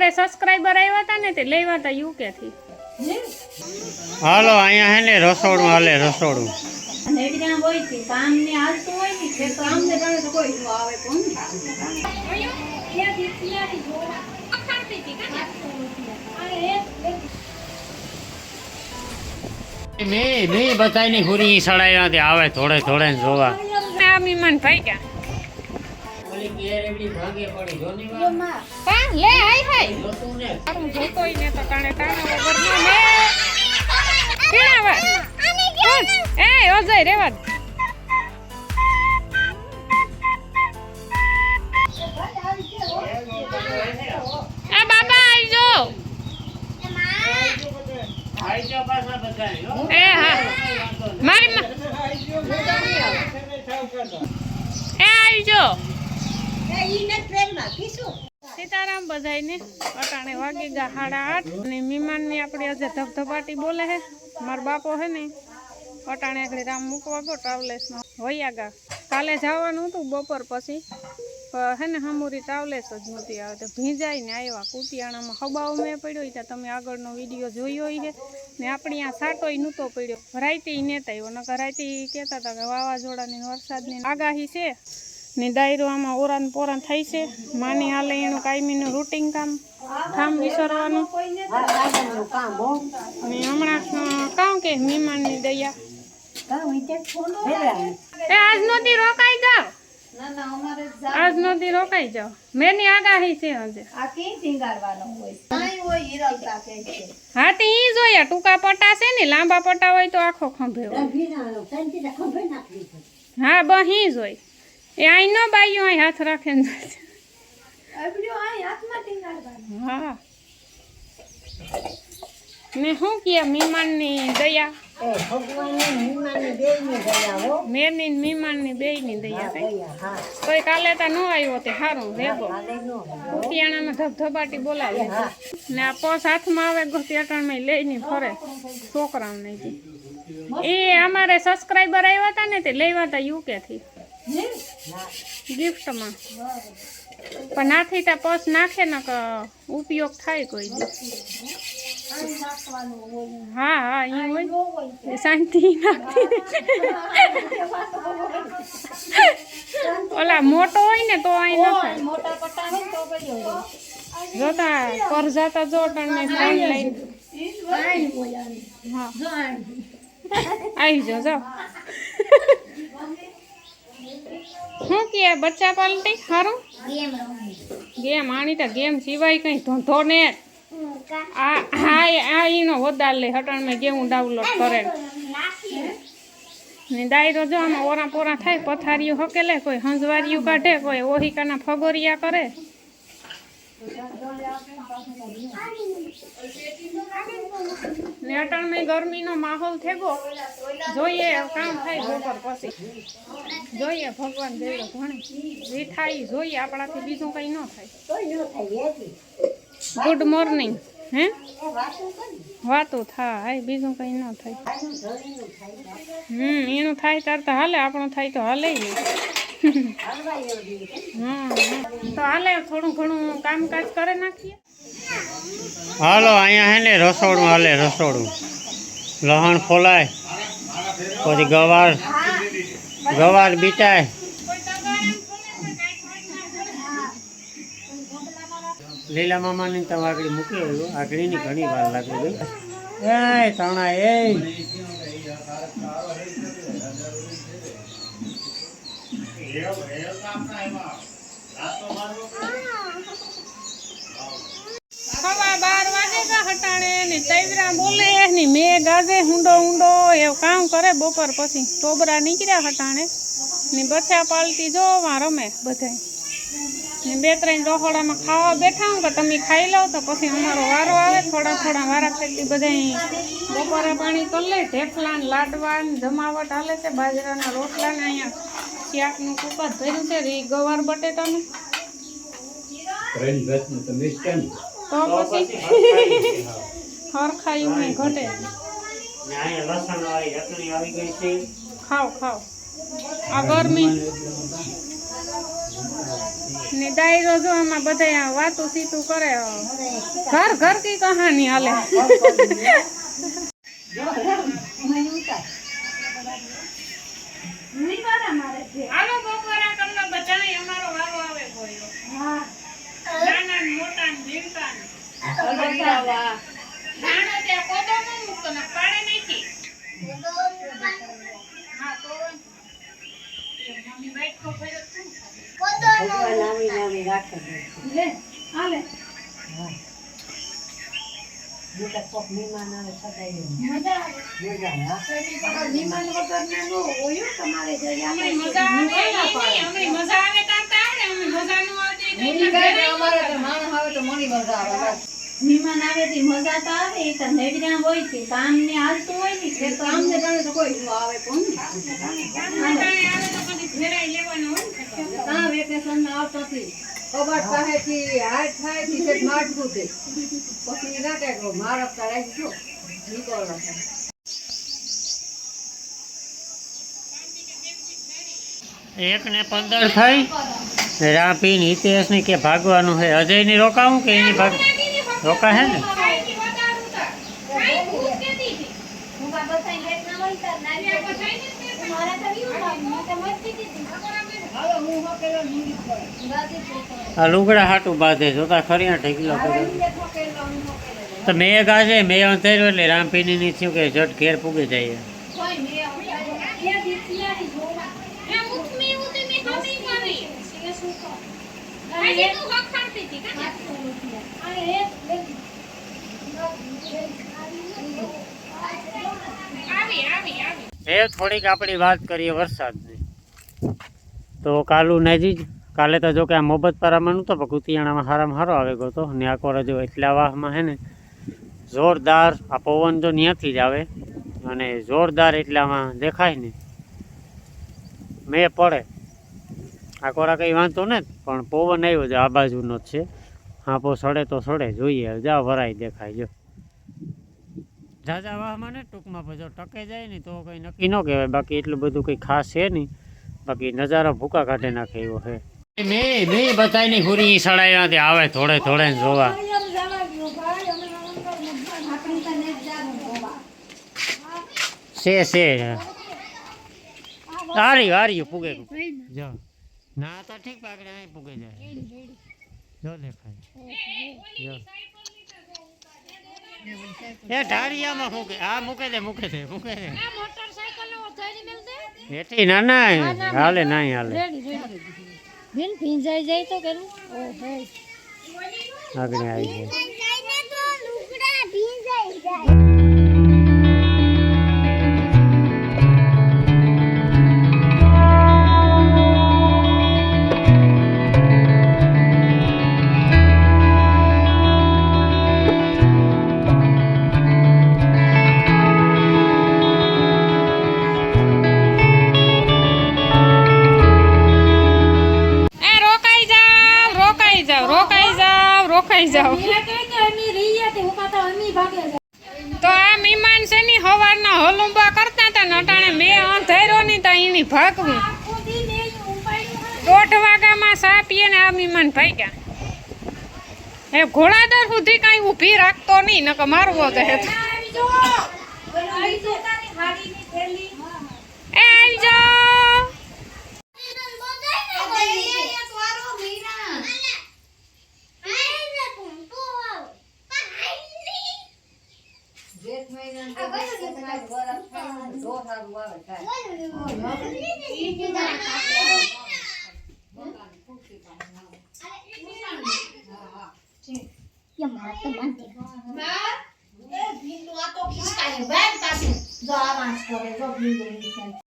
અમારે સબસ્ક્રાઈબર આવ્યા હતા ને તે લેવા હતા યુકે થી હાલો અહીંયા હે ને રસોડું હાલે રસોડું. મેં બધાની હુરી સડાયા આવે થોડે થોડે જોવા. આ મન ભાઈ ક્યાં? ઓલી કેર એવડી ભાગે પડી જોની વા હા લે હાય હાય. જોતું ને. તારું જોતોય ને તો કાણે તાણા વગર નો લે કેળાવા એ અજય રેવા આ બાબા આવજો. આઈ જા પાછા બધાય એ હા. મારી માં એ આવજો. સીતારામ બધાયને. અટાણે વાગી ગયા સાડા આઠ. અને મીમાનની આપણી આજે ધબધબાટી બોલે હે મારા બાપો હે ને, અટાણે આગળ રામ મૂકવા ગયો ટ્રાવેલ્સમાં વૈયા ગા કાલે જવાનું હતું બપોર પછી. હે ને, હમુરી ટ્રાવેલ્સ જ નહોતી આવે. ભીંજાઈને આવ્યા કુટિયાણામાં. હબાવ મેં પડ્યો ત્યાં તમે આગળનો વીડિયો જોયો છે. ને આપણી આ સાટોય નહોતો પડ્યો. રાયતી નેતા આવ્યો. નકર રાયતી કહેતા હતા કે વાવાઝોડાની વરસાદની આગાહી છે. ને ડાયરો આમાં ઓરાન પોરાન થાય છે. માની હાલે એનું કાયમીનું રૂટિન કામ કામ વિસરવાનું. ને હમણાં કામ કે મહેમાનની દયા. એ આજ નદી રોકાઈ અમારે આજ નદી રોકાઈ જાવ મેની આગાહી છે હજે. હા તે ઈ જોયા ટૂંકા પટ્ટા છે ને લાંબા પટ્ટા હોય તો આખો ખંભે હોય. હા બહી જોઈ એ આઈ ન બાયું અહીં હાથ રાખે હા. ને શું કહે મહેમાનની દયા? મેરની ને મહેમાનની બેયની દયા થાય કોઈ? કાલે તા ન આવ્યો તે સારું ભેગો કુટિયાણામાં ધબધબાટી બોલાવે ને આ પસ હાથમાં આવે ગોતી અટાણમાં લઈને ફરે. છોકરાઓને જી એ અમારે સબસ્ક્રાઈબર આવ્યા હતા ને તે લેવા હતા યુકે થી ગિફ્ટમાં. પણ નાથી ત્યાં પસ નાખે ને કે ઉપયોગ થાય કોઈ હા હા એ હોય. શાંતિ નાખતી ઓલા મોટો હોય ને તો અહીં જોતા પર જાતા જો ટણને ફોન લઈને. હા. આવી જો જાઓ. શું કે બચ્ચા પાલટી? સારું ગેમ આણી તો ગેમ સિવાય કઈ ધોધો ને. આ આ ઈનો વધાર લે હટાણમાં ગેમ ડાઉનલોડ કરે ને ડાયરો જો આમાં ઓરા પોરા થાય પથારીઓ હકેલે કોઈ હંજવારીઓ કાઢે કોઈ ઓહિકાના ફગોરિયા કરે. ને અટાણમાં ગરમીનો માહોલ થયો જોઈએ કામ થાય બપોર પછી. જોઈએ ભગવાન દેવો ભણે. જે થાય જોઈએ, આપણાથી બીજું કંઈ ન થાય. ગુડ મોર્નિંગ હે? વાતું થાય, બીજું કંઈ ન થાય. હમ, એનું થાય તાર તો હાલે, આપણું થાય તો હાલે. તો હાલે, થોડું ઘણું કામકાજ કરે નાખીએ. હાલો, અહીંયા હે ને રસોડું, હાલે, રસોડું. લહણ ફોલાય, પછી ગવાર ગવાર બીટાય લીલા મામાની તમે આગળ મૂકી આવ્યો આગળની ઘણી વાર લાગી ગઈ. એ તણા એ. ગાજે હુંડો હુંડો કામ કરે બપોર પછી. ટોબરા નીકળ્યા હટાણે ને બચ્ચા પાલટી જોવા રમે બધાય. ને બે ત્રણ રહોડામાં ખાવા બેઠા હું કે તમે ખાઈ લો તો પછી અમારો વારો આવે, થોડા થોડા વારા ફેરતી બધા બપોરે પાણી કરી લે ઢેફલા ને લાડવા ને જમાવટ હાલે છે, બાજરાના રોટલા ને અહીંયા શાકનું કુકર ધર્યું છે રી ગવાર બટેટાનું. તો પછી હરખાયું નહીં ઘટે. ખાવ ખાવ આ ગરમી. ને ડાયરો જો આમાં બધા વાતું સીતું કરે. ઘર ઘર કી કહાની હાલે. હાલો બપોરા કરના બધાય અમારો વારો આવે ગયો નાના ને મોટા મૂકતો ને પાડે નાખી. હા તો મમ્મી બાઈક તો ફેરત શું લે હાલે. વિમાન વગરના નો હોય તમારે જઈ મજા આવે મજા આવે મજા ન વિમાન આવે થી મજા તો આવે એ તો નેગડા હોય છે કામ ને હાલતું હોય ને કે કામ ને ટાણે તો કોઈ નો આવે કોણ? કાંઈ આવે તો પછી ફેરાઈ લેવાનું હોય ને વેકેશનમાં આવતો નથી કબાટ પાસેથી હાથ થાયથી સેટ માટકું દે પછી ના કે મારો કરાઈ ગયો નીકળો એક ને પંદર થઈ રાપી ને હિતેશની કે ભાગવાનું છે અજયની રોકાવું કે એની ભાગ રોકા હે ને? આ લુગડા હાટું બાંધે જોતા ખરી કર્યો તો મેં ગાજે મેં અંતર્યો એટલે રામપીની થયું કે જટ ઘેર પૂગી જાય ત્યાં ઉતમી ઉતમી ખમી મારી. આજે તું વખાણતી હતી કાં? આવી આવી આવી એ થોડીક આપણી વાત કરીએ વરસાદની. તો કાલુ નજીક કાલે તો જો કે આ મોહબ્બતપરામાં નહોતો, પણ કુતિયાણામાં હારામાં હારો આવે ગયો હતો. ને આખો રજો એટલા વાહમાં હે ને, જોરદાર આ પવન તો ત્યાંથી જ આવે. અને જોરદાર એટલામાં દેખાય ને, મેં પડે. આ કોરા કંઈ વાંધો ને? પણ પવન આવ્યો છે આ બાજુનો જ છે. હાંપો સડે તો સડે જોઈએ જા વરાય દેખાય જો. ઝાઝા વાહમાં ને ટૂંકમાં પછી જો ટકે જાય ને તો કંઈ નક્કી ન કહેવાય. બાકી એટલું બધું કંઈ ખાસ છે નહીં. બાકી નજારો ભૂકા કાઢી નાખે એવો છે. મેં મેં બધાની હુરી સડાયા તે આવે થોડે થોડે ને જોવા. છે છે. હારી હારી પૂગે જો. ના તો ઠીક પાકડે નહીં પૂગે જાય જો દેખાય જો. એ ઢારિયામાં મૂકે. આ મૂકે દે મૂકે દે મૂકે દે એથી ના ના હાલે ના. હાલે. બેન ભીંજાઈ જાય તો કરું આગળ આવી જાય. ભાગવું. દોઢ વાગામાં સા પીએ ને આ મીમાન ભાગ્યા. એ ઘોડાદર સુધી કાંઈ ઊભી રાખતો નહીં નકર મારવો તો હે. તો. એ આવી જાવ તો ખીચતા બાર પાસે જવા વાંચ કરે જો ભીંડો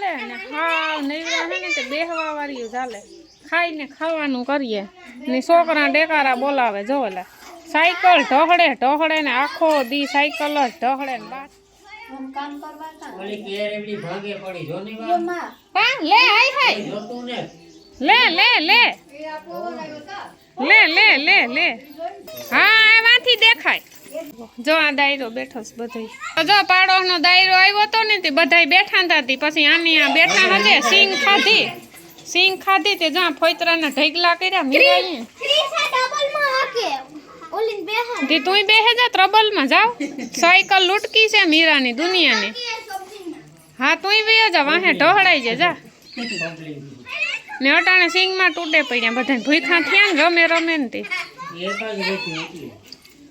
વાળીયું ને હાવ નૈરા હે ને તે બેહવા વાળીયું ચાલે. ખાઈને ખાવાનું કરીએ. ને છોકરા ડેકારા બોલાવે જો લે. સાયકલ ઢહડે ઢહડે ને આખો દી સાયકલ જ ઢહડે ને ઓલી હા લે હાય. હાય લે લે લે. લે લે લે લે. હા આમાંથી દેખાય. જો આ દાયરો બેઠો છે બધાય. તો જો પાડોશનો દાયરો આવ્યો હતો ને તે બધાય બેઠા હતા પછી આની આ બેઠા હજે સિંગ ખાધી. સિંગ ખાધી તે જ્યાં ફોતરાના ઢગલા કર્યા મીરાઈ તે તુંય બેહે જા ત્રબલમાં જાવ સાયકલ લૂટકી છે મીરાની દુનિયાની. હા તુંય બે જા વાહે ઢહડાઈ જાય જા. ને અટાણે સિંગમાં તૂટે પડ્યા બધા ભૂખા થયા ને રમે રમે ને તે.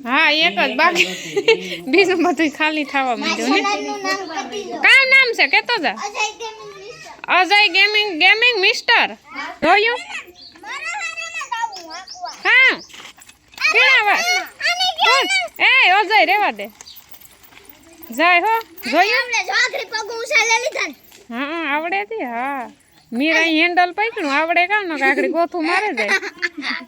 હા એક જ બાકી. બીજું બધું ખાલી થવા માંડ્યું ને કા નામ છે? કેતો જા. અજય ગેમિંગ ગેમિંગ મિસ્ટર જોયું હા. કેણા એ અજય રેવા દે. જાય હો. જોયું? હા આવડે તી હા. મીરા હેન્ડલ પકડ્યું આવડે કામ નો કાકડી ગોથું મારે જાય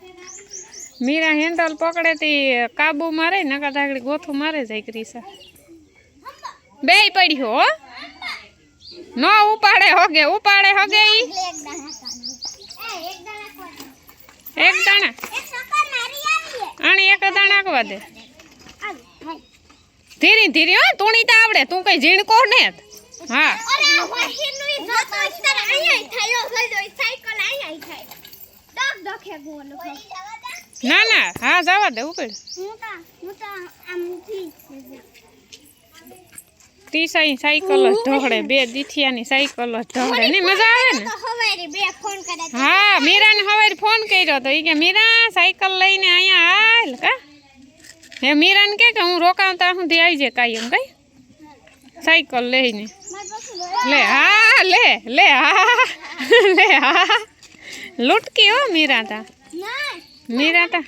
મીરા હેન્ડલ પકડે તી કાબુ મારે નકા કાકડી ગોથું મારે જાય ક્રિસા બે પડી હો. ન ઉપાડે હોગે ઉપાડે હોગે ઈ. એક દાણા. આણી એક દાણા આકવા દે. ધીરી ધીરી હો, તુણી તો આવડે, તું કઈ ઝીણકો ને હા. ના ના હા જવા દે ઉપર તી સાઈ સાયકલ જ ઢોળે બે દીઠિયાની સાયકલ જ ઢોળે ને મજા આવે ને? હા મીરાને હવારે ફોન કર્યો તો ઈ કે મીરા સાયકલ લઈને અહીંયા હાલ કા? હે મીરાને કે હું રોકાવતા સુધી આવી જાય કાયમ કઈ? સાયકલ લઈને. લે હા લે લે હા લે હા. લૂટકી હો મીરા તા. મીરા તા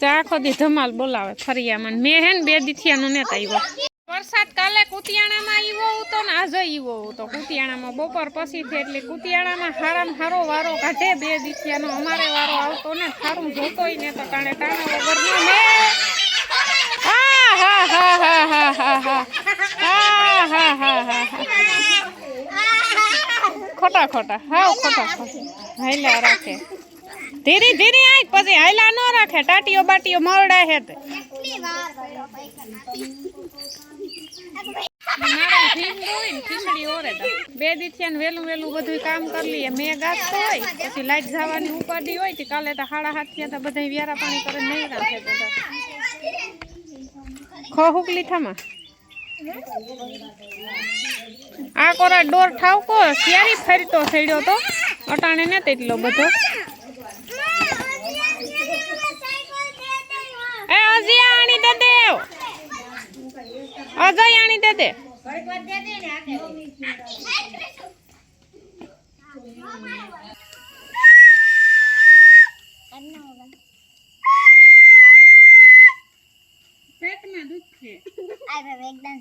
તો આખો દી, ધમાલ બોલાવે ફરિયામાં. મેં હે ને બે દીથિયાનો નેતા આવ્યો વરસાદ કાલે કુતિયાણામાં આવ્યો હતો ને આજે આવ્યો હતો. કુતિયાણામાં બપોર પછી છે એટલે કુતિયાણામાં હારામાં હારો વારો કાઢે બે દીથિયાનો. અમારે વારો આવતો ને સારું જોતોય ને તો કાણે ટાણા વગરનો ને હા હા હા હા હા હા. હા હા હા હા હા. ખોટા ખોટા. હાવ ખોટા ખોટા. હાલ્યા રાખે. ધીરે ધીરે આય પછી હાલ્યા ન રાખે ટાટીઓ બાટીઓ મરડા હે તે મારા ભીંડ હોય ને ખીચડી ઓરે તો. બે દીથિયા વેલું વેલું બધું કામ કરી લઈએ. મેં ગાજતો હોય પછી લાઈટ જવાની ઉપાડી હોય તે કાલે તો હાડા હાથ થયા તો બધા વ્યારા પાણી કરે નહીં રાખે બધા ખો હુકલી થામાં. આ કોરા ડોર ઠાવકો ક્યારે ફરતો થઈડ્યો તો? અટાણે ને તેટલો બધો એ અજય આણી દે દેવ અજય આણી દે દે. પેટમાં દુખે. એકદમ એકદમ.